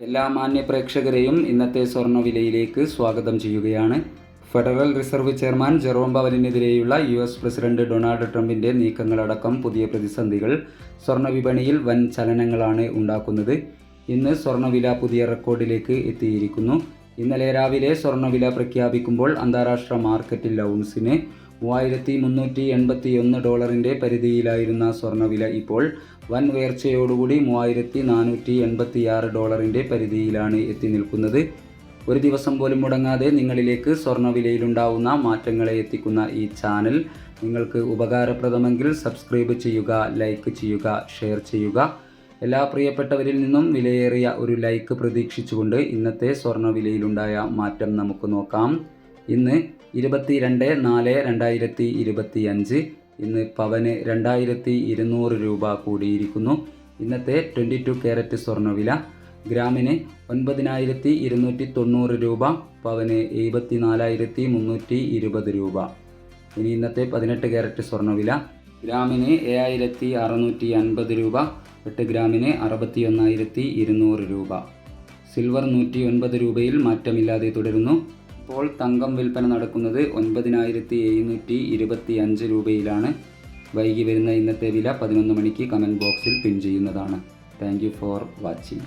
എല്ലാ മാന്യ പ്രേക്ഷകരെയും ഇന്നത്തെ സ്വർണവിലയിലേക്ക് സ്വാഗതം ചെയ്യുകയാണ്. ഫെഡറൽ റിസർവ് ചെയർമാൻ ജെറോം പവലിനെതിരെയുള്ള യു എസ് പ്രസിഡന്റ് ഡൊണാൾഡ് ട്രംപിന്റെ നീക്കങ്ങളടക്കം പുതിയ പ്രതിസന്ധികൾ സ്വർണവിപണിയിൽ വൻ ചലനങ്ങളാണ് ഉണ്ടാക്കുന്നത്. ഇന്ന് സ്വർണവില പുതിയ റെക്കോർഡിലേക്ക് എത്തിയിരിക്കുന്നു. ഇന്നലെ രാവിലെ സ്വർണവില പ്രഖ്യാപിക്കുമ്പോൾ അന്താരാഷ്ട്ര മാർക്കറ്റിൽ ഔൺസിന് മൂവായിരത്തി മുന്നൂറ്റി എൺപത്തി ഒന്ന് ഡോളറിന്റെ പരിധിയിലായിരുന്ന സ്വർണവില ഇപ്പോൾ വൻ ഉയർച്ചയോടുകൂടി മൂവായിരത്തി നാനൂറ്റി എൺപത്തി ആറ് ഡോളറിന്റെ പരിധിയിലാണ് എത്തി നിൽക്കുന്നത്. ഒരു ദിവസം പോലും മുടങ്ങാതെ നിങ്ങളിലേക്ക് സ്വർണവിലയിലുണ്ടാവുന്ന മാറ്റങ്ങളെ എത്തിക്കുന്ന ഈ ചാനൽ നിങ്ങൾക്ക് ഉപകാരപ്രദമെങ്കിൽ സബ്സ്ക്രൈബ് ചെയ്യുക ലൈക്ക് ചെയ്യുക ഷെയർ ചെയ്യുക. എല്ലാ പ്രിയപ്പെട്ടവരിൽ നിന്നും വിലയേറിയ ഒരു ലൈക്ക് പ്രതീക്ഷിച്ചുകൊണ്ട് ഇന്നത്തെ സ്വർണവിലയിലുണ്ടായ മാറ്റം നമുക്ക് നോക്കാം. ഇന്ന് ഇരുപത്തി രണ്ട് നാല് രണ്ടായിരത്തി ഇരുപത്തി അഞ്ച് ഇന്ന് പവന് രണ്ടായിരത്തി ഇരുന്നൂറ് രൂപ കൂടിയിരിക്കുന്നു. ഇന്നത്തെ ട്വന്റി ടു ക്യാരറ്റ് സ്വർണവില ഗ്രാമിന് ഒൻപതിനായിരത്തി ഇരുന്നൂറ്റി തൊണ്ണൂറ് രൂപ പവന് എഴുപത്തി നാലായിരത്തി മുന്നൂറ്റി ഇരുപത് രൂപ. ഇനി ഇന്നത്തെ പതിനെട്ട് ക്യാരറ്റ് സ്വർണവില ഗ്രാമിന് ഏഴായിരത്തി അറുന്നൂറ്റി അൻപത് രൂപ എട്ട് ഗ്രാമിന് അറുപത്തി ഒന്നായിരത്തി ഇരുന്നൂറ് രൂപ. സിൽവർ നൂറ്റി ഒൻപത് രൂപയിൽ മാറ്റമില്ലാതെ തുടരുന്നു. ഇപ്പോൾ തങ്കം വിൽപ്പന നടക്കുന്നത് ഒൻപതിനായിരത്തി എഴുന്നൂറ്റി ഇരുപത്തി അഞ്ച് രൂപയിലാണ്. വൈകി വരുന്ന ഇന്നത്തെ വില പതിനൊന്ന് മണിക്ക് കമന്റ് ബോക്സിൽ പിൻ ചെയ്യുന്നതാണ്. Thank you for watching